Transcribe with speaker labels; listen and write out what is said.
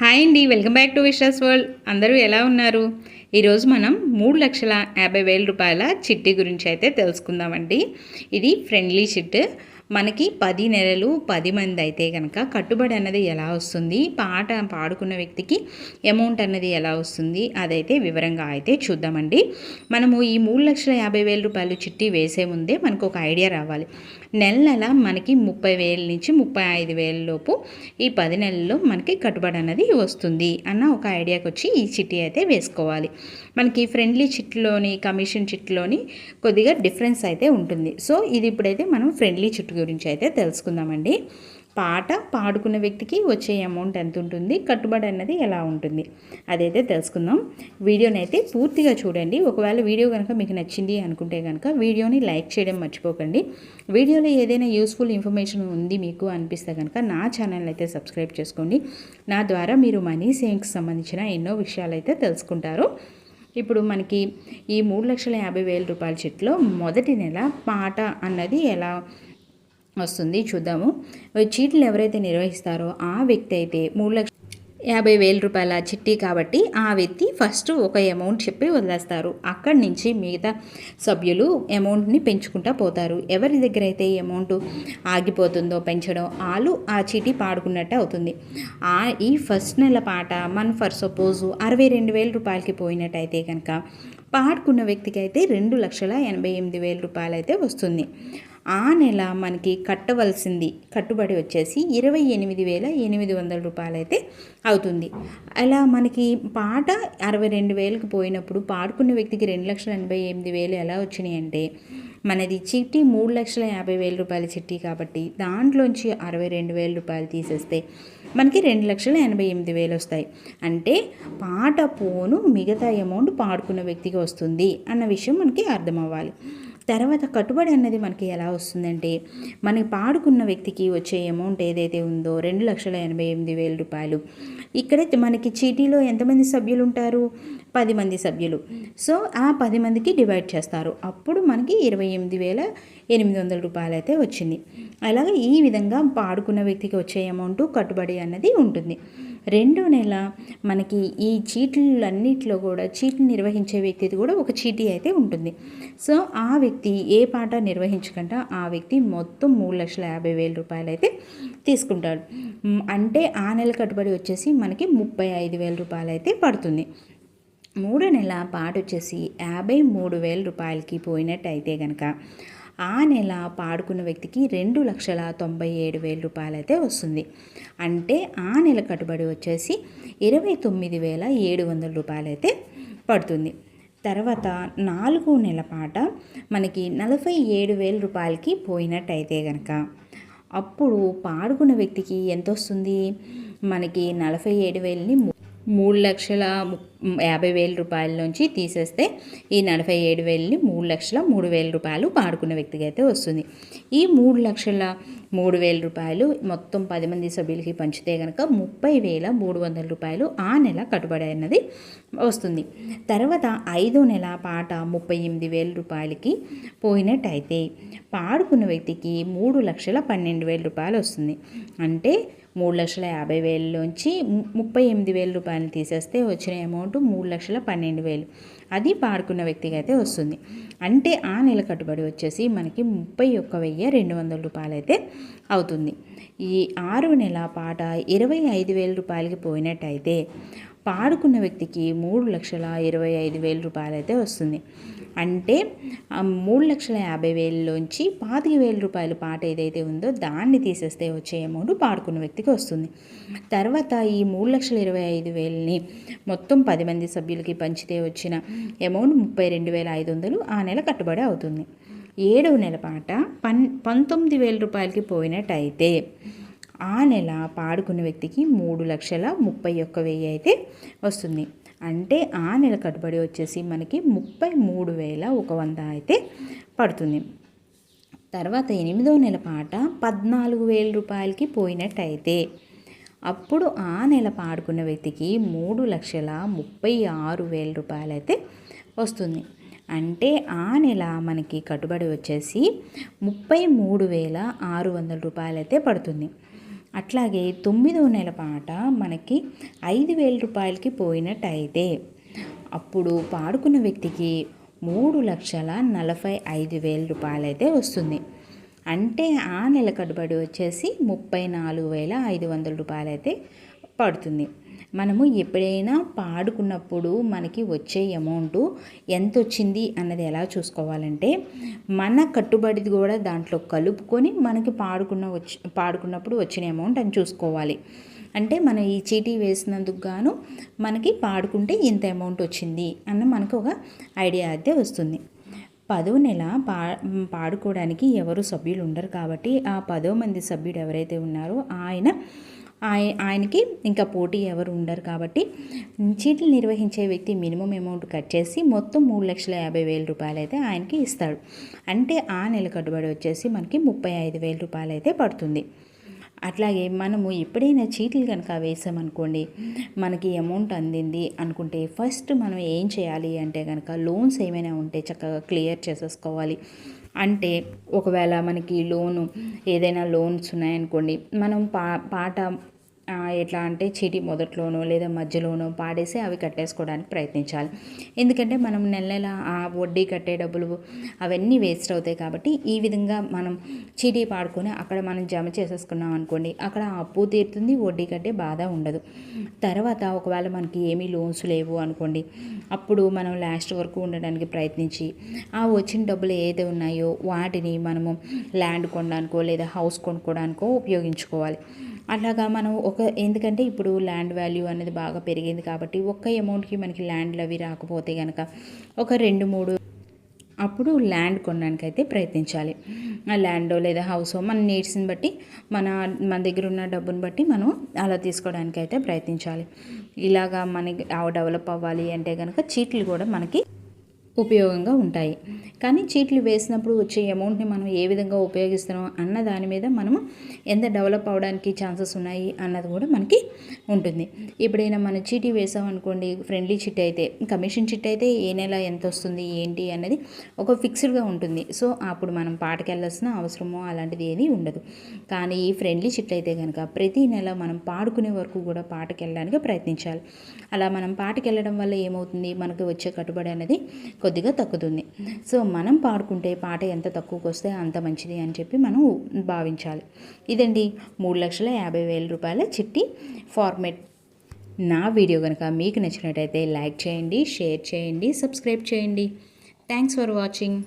Speaker 1: Hi అండి welcome back to Vishwas world. అందరూ ఎలా ఉన్నారు? ఈరోజు మనం మూడు లక్షల యాభై వేల రూపాయల చిట్టి గురించి అయితే తెలుసుకుందామండి. ఇది ఫ్రెండ్లీ చిట్ మనకి పది నెలలు పది మంది అయితే కనుక కట్టుబడి అన్నది ఎలా వస్తుంది? పాట పాడుకున్న వ్యక్తికి అమౌంట్ అన్నది ఎలా వస్తుంది? అదైతే వివరంగా అయితే చూద్దామండి. మనము ఈ మూడు లక్షల యాభై వేల రూపాయలు చిట్టి వేసే ముందే మనకు ఒక ఐడియా రావాలి. నెల నెల మనకి ముప్పై వేల నుంచి ముప్పై ఐదు వేల లోపు ఈ పది నెలల్లో మనకి కట్టుబడి అనేది వస్తుంది అన్న ఒక ఐడియాకి వచ్చి ఈ చిట్టి అయితే వేసుకోవాలి. మనకి ఫ్రెండ్లీ చిట్లోని కమిషన్ చిట్లోని కొద్దిగా డిఫరెన్స్ అయితే ఉంటుంది. సో ఇది ఇప్పుడైతే మనం ఫ్రెండ్లీ చిట్ గురించి అయితే తెలుసుకుందామండి. పాట పాడుకున్న వ్యక్తికి వచ్చే అమౌంట్ ఎంత ఉంటుంది? కట్టుబడి అన్నది ఎలా ఉంటుంది? అదైతే తెలుసుకుందాం. వీడియోని అయితే పూర్తిగా చూడండి. ఒకవేళ వీడియో కనుక మీకు నచ్చింది అనుకుంటే కనుక వీడియోని లైక్ చేయడం మర్చిపోకండి. వీడియోలో ఏదైనా యూస్ఫుల్ ఇన్ఫర్మేషన్ ఉంది మీకు అనిపిస్తే కనుక నా ఛానల్ అయితే సబ్స్క్రైబ్ చేసుకోండి. నా ద్వారా మీరు మనీ సేవింగ్స్ సంబంధించిన ఎన్నో విషయాలు అయితే తెలుసుకుంటారు. ఇప్పుడు మనకి ఈ మూడు లక్షల యాభై వేల రూపాయల చెట్లో మొదటి నెల పాట అన్నది ఎలా వస్తుంది. చూద్దాము. చీట్లు ఎవరైతే నిర్వహిస్తారో ఆ వ్యక్తి అయితే మూడు లక్ష యాభై వేల రూపాయల చిట్టి కాబట్టి ఆ వ్యక్తి ఫస్ట్ ఒక అమౌంట్ చెప్పి వదిలేస్తారు. అక్కడి నుంచి మిగతా సభ్యులు అమౌంట్ని పెంచుకుంటా పోతారు. ఎవరి దగ్గర అయితే ఈ అమౌంట్ ఆగిపోతుందో పెంచడం వాళ్ళు ఆ చీటీ పాడుకున్నట్టు అవుతుంది. ఆ ఈ ఫస్ట్ నెల పాట మన ఫర్ సపోజ్ అరవై రెండు వేల రూపాయలకి పోయినట్టయితే కనుక పాడుకున్న వ్యక్తికి అయితే రెండు లక్షల ఎనభై ఎనిమిది వేల రూపాయలు అయితే వస్తుంది. ఆ నెల మనకి కట్టవలసింది కట్టుబడి వచ్చేసి ఇరవై ఎనిమిది వేల ఎనిమిది వందల రూపాయలు అయితే అవుతుంది. అలా మనకి పాట అరవై రెండు వేలకు పోయినప్పుడు పాడుకున్న వ్యక్తికి రెండు లక్షల ఎనభై ఎనిమిది వేలు ఎలా వచ్చినాయి అంటే మనది చిట్టి మూడు లక్షల యాభై వేల రూపాయల చిట్టి కాబట్టి దాంట్లోంచి అరవై రెండు వేల రూపాయలు తీసేస్తే మనకి రెండు లక్షల ఎనభై ఎనిమిది వేలు వస్తాయి. అంటే పాట పోను మిగతా అమౌంట్ పాడుకున్న వ్యక్తికి వస్తుంది అన్న విషయం మనకి అర్థం అవ్వాలి తర్వాత కట్టుబడి అన్నది మనకి ఎలా వస్తుందంటే మనకి పాడుకున్న వ్యక్తికి వచ్చే అమౌంట్ ఏదైతే ఉందో రెండు లక్షల ఎనభై ఎనిమిది వేల రూపాయలు. ఇక్కడ మనకి చీటీలో ఎంతమంది సభ్యులు ఉంటారు? పది మంది సభ్యులు. సో ఆ పది మందికి డివైడ్ చేస్తారు. అప్పుడు మనకి ఇరవై ఎనిమిది వేల ఎనిమిది వందల రూపాయలు అయితే వచ్చింది. అలాగే ఈ విధంగా పాడుకున్న వ్యక్తికి వచ్చే అమౌంట్ కట్టుబడి అన్నది ఉంటుంది. రెండో నెల మనకి ఈ చీట్లన్నిటిలో కూడా చీట్లు నిర్వహించే వ్యక్తిది కూడా ఒక చీటీ అయితే ఉంటుంది. సో ఆ వ్యక్తి ఏ పాట నిర్వహించకుండా ఆ వ్యక్తి మొత్తం మూడు లక్షల యాభై వేల రూపాయలు అయితే తీసుకుంటాడు. అంటే ఆ నెల కట్టుబడి వచ్చేసి మనకి ముప్పై ఐదు వేల రూపాయలు అయితే పడుతుంది. మూడో నెల పాట వచ్చేసి యాభై మూడు వేల రూపాయలకి పోయినట్టయితే కనుక ఆ నెల పాడుకున్న వ్యక్తికి రెండు లక్షల తొంభై ఏడు వేల రూపాయలైతే వస్తుంది. అంటే ఆ నెల కట్టుబడి వచ్చేసి ఇరవై తొమ్మిది వేల ఏడు వందల రూపాయలైతే పడుతుంది. తర్వాత నాలుగో నెల పాట మనకి నలభై ఏడు వేల రూపాయలకి పోయినట్టయితే కనుక అప్పుడు పాడుకున్న వ్యక్తికి ఎంత వస్తుంది మనకి నలభై ఏడు వేలని మూడు లక్షల యాభై వేల రూపాయల నుంచి తీసేస్తే ఈ నలభై ఏడు వేలని మూడు లక్షల మూడు వేల రూపాయలు పాడుకున్న వ్యక్తికి అయితే వస్తుంది. ఈ మూడు లక్షల మూడు వేల రూపాయలు మొత్తం పది మంది సభ్యులకి పంచితే కనుక ముప్పై వేల మూడు వందల రూపాయలు ఆ నెల కట్టుబడి అన్నది వస్తుంది. తర్వాత ఐదో నెల పాట ముప్పై ఎనిమిది వేల రూపాయలకి పోయినట్టయితే పాడుకున్న వ్యక్తికి మూడు లక్షల పన్నెండు వేల రూపాయలు వస్తుంది. అంటే మూడు లక్షల యాభై వేలలోంచి ముప్పై ఎనిమిది వేల రూపాయలు తీసేస్తే వచ్చిన అమౌంట్ మూడు లక్షల పన్నెండు వేలు. అది పాడుకున్న వ్యక్తికి అయితే వస్తుంది. అంటే ఆ నెల కట్టుబడి వచ్చేసి మనకి ముప్పై ఒక్క వెయ్యి రెండు వందల రూపాయలు అయితే అవుతుంది. ఈ ఆరు నెల పాట ఇరవై ఐదు వేల రూపాయలకి పోయినట్టయితే పాడుకున్న వ్యక్తికి మూడు లక్షల ఇరవై ఐదు వేల రూపాయలు అయితే వస్తుంది. అంటే మూడు లక్షల యాభై వేలలోంచి పాతిక వేల రూపాయల పాట ఏదైతే ఉందో దాన్ని తీసేస్తే వచ్చే అమౌంట్ పాడుకున్న వ్యక్తికి వస్తుంది. తర్వాత ఈ మూడు లక్షల ఇరవై ఐదు వేలని మొత్తం పది మంది సభ్యులకి పంచితే వచ్చిన అమౌంట్ ముప్పై రెండు వేల ఐదు వందలు ఆ నెల కట్టుబడి అవుతుంది. ఏడవ నెల పాట పన్ పంతొమ్మిది వేల రూపాయలకి పోయినట్టయితే ఆ నెల పాడుకున్న వ్యక్తికి మూడు లక్షల ముప్పై ఒక్క వెయ్యి అయితే వస్తుంది. అంటే ఆ నెల కట్టుబడి వచ్చేసి మనకి ముప్పై మూడు వేల ఒక వంద అయితే పడుతుంది. తర్వాత ఎనిమిదో నెల పాట పద్నాలుగు వేల రూపాయలకి పోయినట్టయితే అప్పుడు ఆ నెల పాడుకున్న వ్యక్తికి మూడు లక్షల ముప్పై ఆరు వేల రూపాయలు అయితే వస్తుంది. అంటే ఆ నెల మనకి కట్టుబడి వచ్చేసి ముప్పై మూడు వేల ఆరు వందల రూపాయలు అయితే పడుతుంది. అట్లాగే తొమ్మిదో నెల పాట మనకి ఐదు వేల రూపాయలకి పోయినట్టయితే అప్పుడు పాడుకున్న వ్యక్తికి మూడు లక్షల నలభై ఐదు వేల రూపాయలైతే వస్తుంది. అంటే ఆ నెల కట్టుబడి వచ్చేసి ముప్పై నాలుగు వేల ఐదు వందల రూపాయలైతే పడుతుంది. మనము ఎప్పుడైనా పాడుకున్నప్పుడు మనకి వచ్చే అమౌంట్ ఎంత వచ్చింది అన్నది ఎలా చూసుకోవాలంటే మన కట్టుబడిది కూడా దాంట్లో కలుపుకొని మనకి పాడుకున్న వచ్చి పాడుకున్నప్పుడు వచ్చిన అమౌంట్ అని చూసుకోవాలి. అంటే మనం ఈ చీటీ వేసినందుకు గాను మనకి పాడుకుంటే ఇంత అమౌంట్ వచ్చింది అన్న మనకు ఒక ఐడియా అయితే వస్తుంది. పదో నెల పా పాడుకోవడానికి ఎవరు సభ్యులు ఉండరు కాబట్టి ఆ పదో మంది సభ్యుడు ఎవరైతే ఉన్నారో ఆయన ఆయ ఆయనకి ఇంకా పోటీ ఎవరు ఉండరు కాబట్టి చీట్లు నిర్వహించే వ్యక్తి మినిమం అమౌంట్ కట్ చేసి మొత్తం మూడు లక్షల యాభై వేల రూపాయలు అయితే ఆయనకి ఇస్తాడు. అంటే ఆ నెల కట్టుబడి వచ్చేసి మనకి ముప్పై ఐదు వేల రూపాయలు అయితే పడుతుంది. అట్లాగే మనము ఎప్పుడైనా చీట్లు కనుక వేసామనుకోండి మనకి అమౌంట్ అందింది అనుకుంటే ఫస్ట్ మనం ఏం చేయాలి అంటే కనుక లోన్స్ ఏమైనా ఉంటే చక్కగా క్లియర్ చేసేసుకోవాలి. అంటే ఒకవేళ మనకి లోను ఏదైనా లోన్స్ ఉన్నాయనుకోండి మనం పా పాట ఎట్లా అంటే చిటి మొదట్లోనో లేదా మధ్యలోనో పాడేసి అవి కట్టేసుకోవడానికి ప్రయత్నించాలి. ఎందుకంటే మనం నెల నెల ఆ వడ్డీ కట్టే డబ్బులు అవన్నీ వేస్ట్ అవుతాయి కాబట్టి ఈ విధంగా మనం చీటీ పాడుకొని అక్కడ మనం జమ చేసేసుకున్నాం అనుకోండి అక్కడ అప్పు తీరుతుంది వడ్డీ కట్టే బాధ ఉండదు. తర్వాత ఒకవేళ మనకి ఏమీ లోన్స్ లేవు అనుకోండి అప్పుడు మనం లాస్ట్ వరకు ఉండడానికి ప్రయత్నించి ఆ వచ్చిన డబ్బులు ఏదైతే ఉన్నాయో వాటిని మనము ల్యాండ్ కొనడానికో లేదా హౌస్ కొనుక్కోవడానికో ఉపయోగించుకోవాలి. అలాగా మనం ఒక ఎందుకంటే ఇప్పుడు ల్యాండ్ వాల్యూ అనేది బాగా పెరిగింది కాబట్టి ఒక్క అమౌంట్కి మనకి ల్యాండ్లు అవి రాకపోతే కనుక ఒక రెండు మూడు అప్పుడు ల్యాండ్ కొనడానికి అయితే ప్రయత్నించాలి. ఆ ల్యాండో లేదా హౌసో మన నీడ్స్ని బట్టి మన మన దగ్గర ఉన్న డబ్బుని బట్టి మనం అలా తీసుకోవడానికి అయితే ప్రయత్నించాలి. ఇలాగా మనకి డెవలప్ అవ్వాలి అంటే కనుక చీట్లు కూడా మనకి ఉపయోగంగా ఉంటాయి. కానీ చీట్లు వేసినప్పుడు వచ్చే అమౌంట్ని మనం ఏ విధంగా ఉపయోగిస్తున్నాం అన్న దాని మీద మనము ఎంత డెవలప్ అవడానికి ఛాన్సెస్ ఉన్నాయి అన్నది కూడా మనకి ఉంటుంది. ఎప్పుడైనా మనం చీటీ వేసామనుకోండి ఫ్రెండ్లీ చిట్ అయితే కమిషన్ చిట్ అయితే ఏ నెల ఎంత వస్తుంది ఏంటి అన్నది ఒక ఫిక్స్డ్గా ఉంటుంది. సో అప్పుడు మనం పాటకెళ్ళాల్సిన అవసరమో అలాంటిది ఏది ఉండదు. కానీ ఈ ఫ్రెండ్లీ చిట్ అయితే కనుక ప్రతి నెల మనం పాడుకునే వరకు కూడా పాటకెళ్ళడానికి ప్రయత్నించాలి. అలా మనం పాటకెళ్ళడం వల్ల ఏమవుతుంది? మనకు వచ్చే కట్టుబడి అనేది కొద్దిగా తగ్గుతుంది. సో మనం పాడుకుంటే పాట ఎంత తక్కువకు వస్తే అంత మంచిది అని చెప్పి మనం భావించాలి. ఇదండి మూడు లక్షల యాభై వేల రూపాయల చిట్టి ఫార్మేట్. నా వీడియో కనుక మీకు నచ్చినట్టయితే లైక్ చేయండి షేర్ చేయండి సబ్స్క్రైబ్ చేయండి. Thanks for watching.